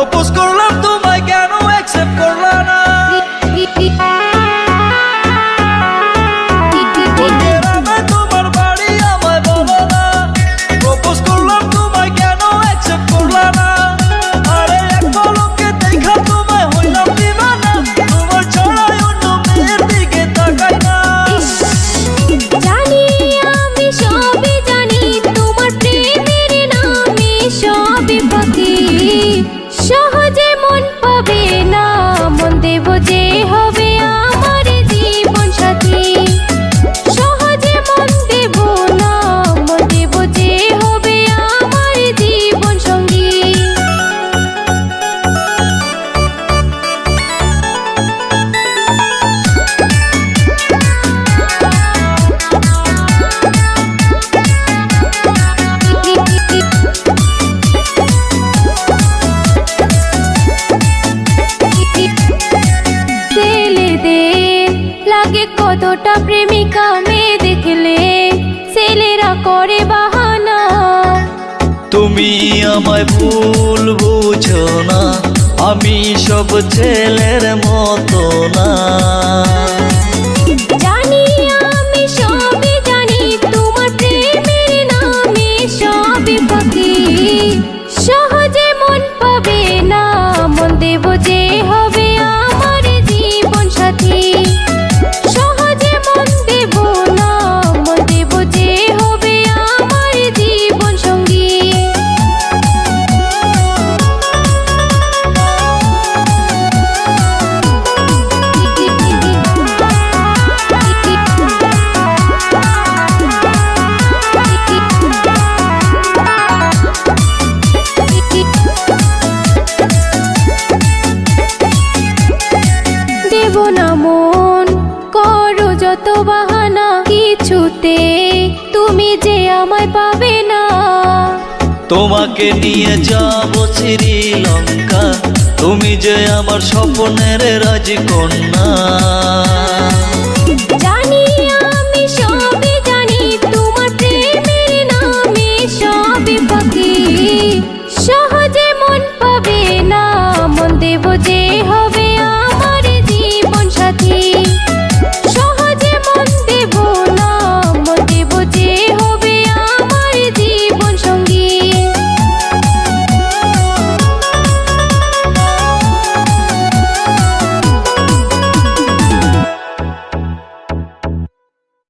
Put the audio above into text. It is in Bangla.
propus con লাগে কতটা প্রেমিকা মেয়ে দেখলে? ছেলেরা করে বাহানা। তুমি আমায় ভুল বুঝো না, আমি সব ছেলের মতো না। যত বাহানা কিছুতে তুমি যে আমায় পাবে না। তোমাকে নিয়ে যাব শ্রীলঙ্কা তুমি যে আমার স্বপ্নের রাজকন্যা। কন্যা সহজে মন পাবে না মন দেব যে